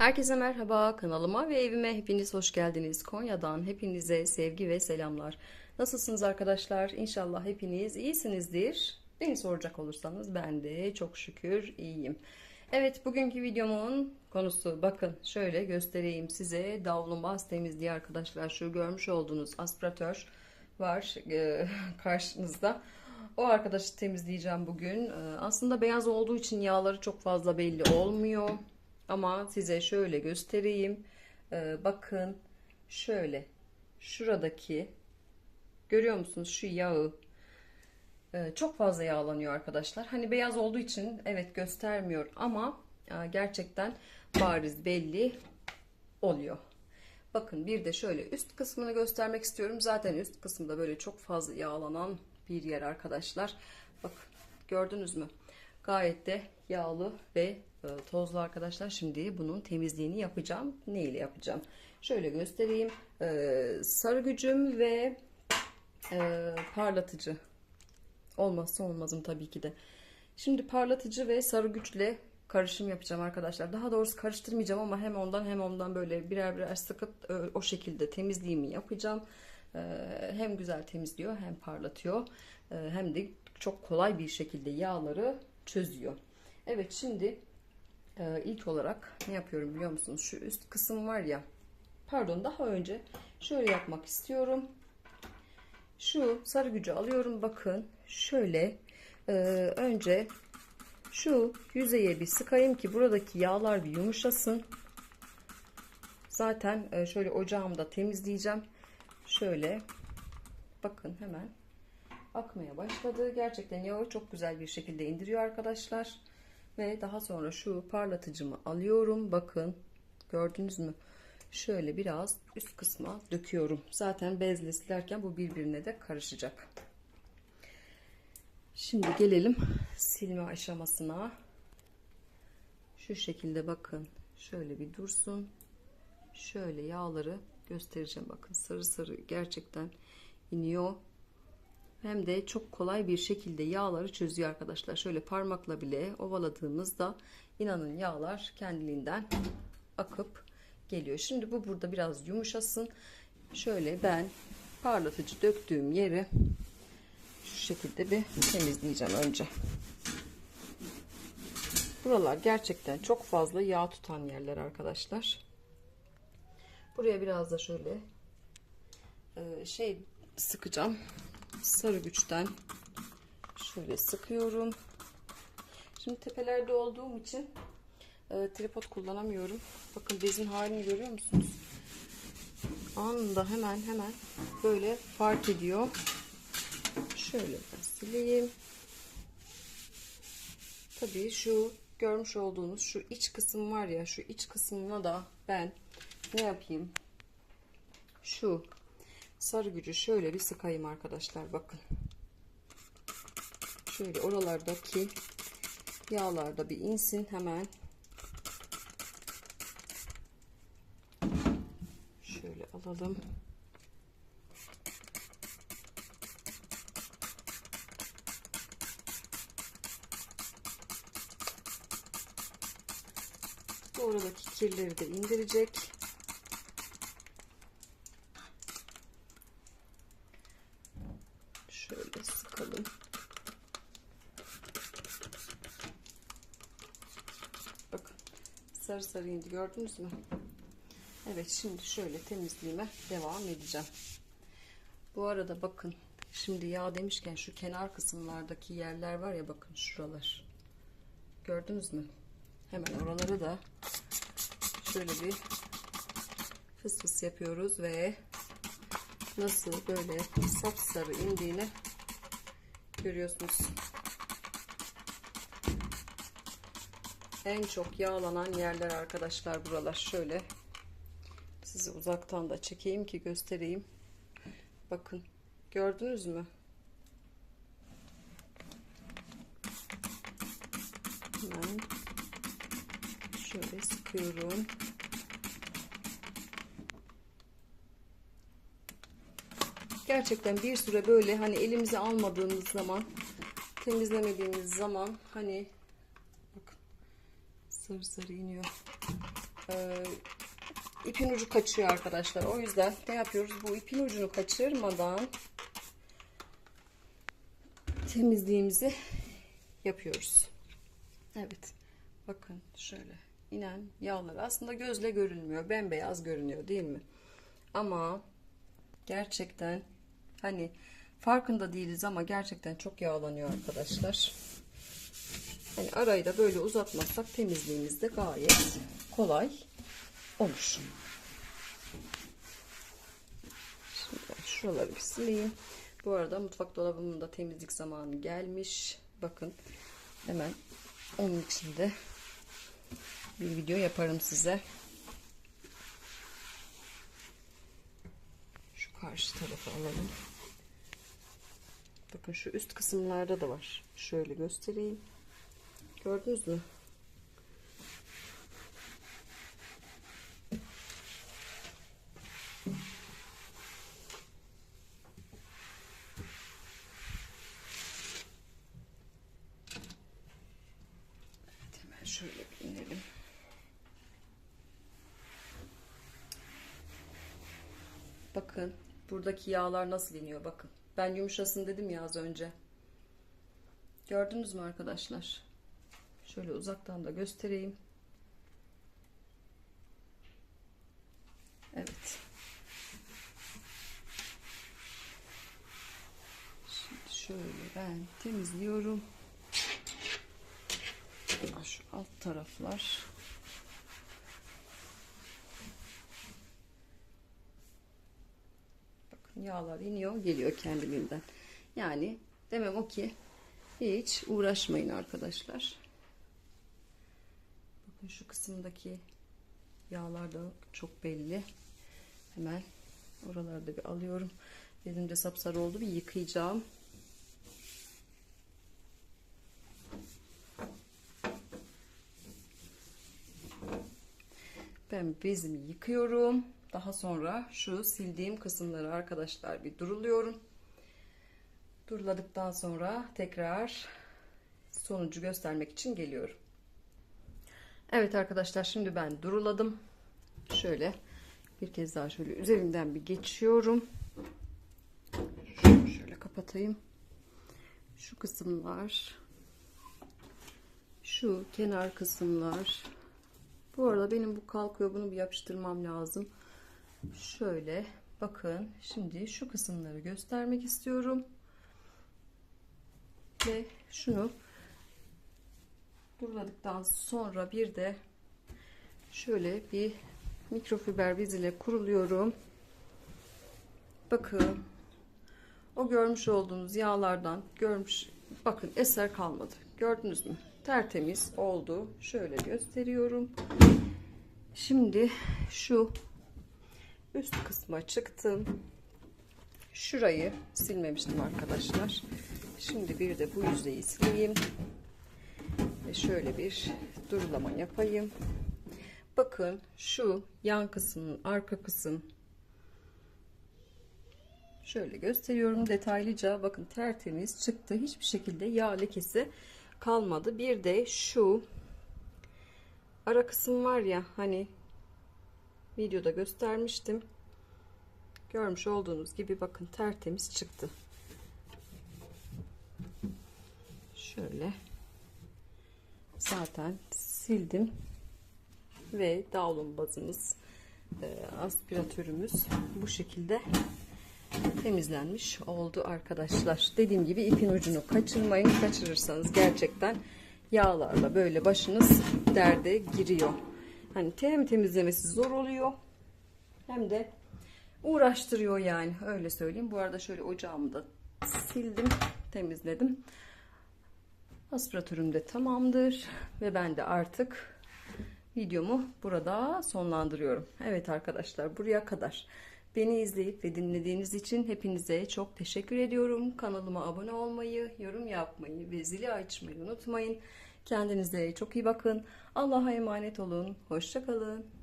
Herkese merhaba kanalıma ve evime hepiniz hoş geldiniz. Konya'dan hepinize sevgi ve selamlar. Nasılsınız arkadaşlar? İnşallah hepiniz iyisinizdir. Beni soracak olursanız ben de çok şükür iyiyim. Evet bugünkü videomun konusu bakın şöyle göstereyim size davlumbaz temizliği arkadaşlar. Şu görmüş olduğunuz aspiratör var e, karşınızda. O arkadaşı temizleyeceğim bugün. E, Aslında beyaz olduğu için yağları çok fazla belli olmuyor. Ama size şöyle göstereyim. Ee, bakın şöyle şuradaki görüyor musunuz şu yağı Ee, çok fazla yağlanıyor arkadaşlar. Hani beyaz olduğu için evet göstermiyor ama e, gerçekten bariz belli oluyor. Bakın bir de şöyle üst kısmını göstermek istiyorum. Zaten üst kısımda böyle çok fazla yağlanan bir yer arkadaşlar. Bakın gördünüz mü? Gayet de yağlı ve e, tozlu arkadaşlar. Şimdi bunun temizliğini yapacağım. Ne ile yapacağım? Şöyle göstereyim. Ee, sarı gücüm ve e, parlatıcı olmazsa olmazım tabii ki de. Şimdi parlatıcı ve sarı güçle karışım yapacağım arkadaşlar. Daha doğrusu karıştırmayacağım ama hem ondan hem ondan böyle birer birer sıkıp e, o şekilde temizliğimi yapacağım. Hem güzel temizliyor hem parlatıyor hem de çok kolay bir şekilde yağları çözüyor. Evet şimdi e, ilk olarak ne yapıyorum biliyor musunuz? Şu üst kısım var ya pardon daha önce şöyle yapmak istiyorum. Şu sarı gücü alıyorum bakın şöyle e, önce şu yüzeye bir sıkayım ki buradaki yağlar bir yumuşasın. Zaten e, şöyle ocağımda temizleyeceğim. Şöyle bakın hemen akmaya başladı. Gerçekten yağı çok güzel bir şekilde indiriyor arkadaşlar. Ve daha sonra şu parlatıcımı alıyorum. Bakın gördünüz mü? Şöyle biraz üst kısma döküyorum. Zaten bezle silerken bu birbirine de karışacak. Şimdi gelelim silme aşamasına. Şu şekilde bakın. Şöyle bir dursun. Şöyle yağları göstereceğim. Bakın sarı sarı gerçekten iniyor. Hem de çok kolay bir şekilde yağları çözüyor arkadaşlar. Şöyle parmakla bile ovaladığımızda inanın yağlar kendiliğinden akıp geliyor. Şimdi bu burada biraz yumuşasın. Şöyle ben parlatıcı döktüğüm yeri şu şekilde bir temizleyeceğim önce. Buralar gerçekten çok fazla yağ tutan yerler arkadaşlar. Buraya biraz da şöyle e, şey sıkacağım. Sarı güçten şöyle sıkıyorum. Şimdi tepelerde olduğum için e, tripod kullanamıyorum. Bakın bezin halini görüyor musunuz? Anında hemen hemen böyle fark ediyor. Şöyle sileyim. Tabii şu görmüş olduğunuz şu iç kısım var ya şu iç kısmına da ben ne yapayım? Şu sarı gücü şöyle bir sıkayım arkadaşlar bakın. Şöyle oralardaki yağlarda bir insin hemen. Şöyle alalım. Oradaki kirleri de indirecek. Şöyle sıkalım. Bakın sarı sarı indi gördünüz mü? Evet şimdi şöyle temizliğime devam edeceğim. Bu arada bakın şimdi yağ demişken şu kenar kısımlardaki yerler var ya bakın şuralar. Gördünüz mü? Hemen oraları da şöyle bir fıs fıs yapıyoruz ve nasıl böyle sapsarı indiğini görüyorsunuz. En çok yağlanan yerler arkadaşlar buralar. Şöyle sizi uzaktan da çekeyim ki göstereyim. Bakın gördünüz mü? Hemen şöyle sıkıyorum. Gerçekten bir süre böyle hani elimize almadığımız zaman temizlemediğimiz zaman hani sarı sarı iniyor. e, ipin ucu kaçıyor arkadaşlar. O yüzden ne yapıyoruz? Bu ipin ucunu kaçırmadan temizliğimizi yapıyoruz. Evet. Bakın şöyle inen yağlar aslında gözle görünmüyor. Bembeyaz görünüyor değil mi? Ama gerçekten hani farkında değiliz ama gerçekten çok yağlanıyor arkadaşlar. Hani arayı da böyle uzatmazsak temizliğimiz de gayet kolay olur. Şimdi şuraları bir sileyim. Bu arada mutfak dolabımın da temizlik zamanı gelmiş. Bakın hemen onun için de bir video yaparım size. Şu karşı tarafı alalım. Bakın şu üst kısımlarda da var. Şöyle göstereyim. Gördünüz mü? Bakın buradaki yağlar nasıl iniyor bakın. Ben yumuşasın dedim ya az önce. Gördünüz mü arkadaşlar? Şöyle uzaktan da göstereyim. Evet. Şimdi şöyle ben temizliyorum. Şu alt taraflar. Bakın yağlar iniyor, geliyor kendiliğinden. Yani demem o ki hiç uğraşmayın arkadaşlar. Şu kısımdaki yağlar da çok belli. Hemen oralarda bir alıyorum. Dedim de sapsarı oldu bir yıkayacağım. Ben bezimi yıkıyorum. Daha sonra şu sildiğim kısımları arkadaşlar bir duruluyorum. Duruladıktan sonra tekrar sonucu göstermek için geliyorum. Evet arkadaşlar şimdi ben duruladım. Şöyle bir kez daha şöyle üzerinden bir geçiyorum. Şunu şöyle kapatayım. Şu kısımlar şu kenar kısımlar bu arada benim bu kalkıyor bunu bir yapıştırmam lazım. Şöyle bakın şimdi şu kısımları göstermek istiyorum. Ve şunu duruladıktan sonra bir de şöyle bir mikrofiber bez ile kuruluyorum. Bakın o görmüş olduğunuz yağlardan görmüş bakın eser kalmadı. Gördünüz mü? Tertemiz oldu. Şöyle gösteriyorum. Şimdi şu üst kısma çıktım. Şurayı silmemiştim arkadaşlar. Şimdi bir de bu yüzeyi sileyim. Ve şöyle bir durulama yapayım. Bakın şu yan kısmın arka kısım şöyle gösteriyorum detaylıca. Bakın tertemiz çıktı. Hiçbir şekilde yağ lekesi kalmadı. Bir de şu ara kısım var ya hani videoda göstermiştim. Görmüş olduğunuz gibi bakın tertemiz çıktı. Şöyle zaten sildim ve davlum bazımız e, aspiratörümüz bu şekilde temizlenmiş oldu arkadaşlar. Dediğim gibi ipin ucunu kaçırmayın. Kaçırırsanız gerçekten yağlarla böyle başınız derde giriyor. Hani hem temizlemesi zor oluyor hem de uğraştırıyor yani öyle söyleyeyim. Bu arada şöyle ocağımı da sildim, temizledim. Aspiratörüm de tamamdır ve ben de artık videomu burada sonlandırıyorum. Evet arkadaşlar buraya kadar beni izleyip ve dinlediğiniz için hepinize çok teşekkür ediyorum. Kanalıma abone olmayı, yorum yapmayı ve zili açmayı unutmayın. Kendinize çok iyi bakın. Allah'a emanet olun. Hoşçakalın.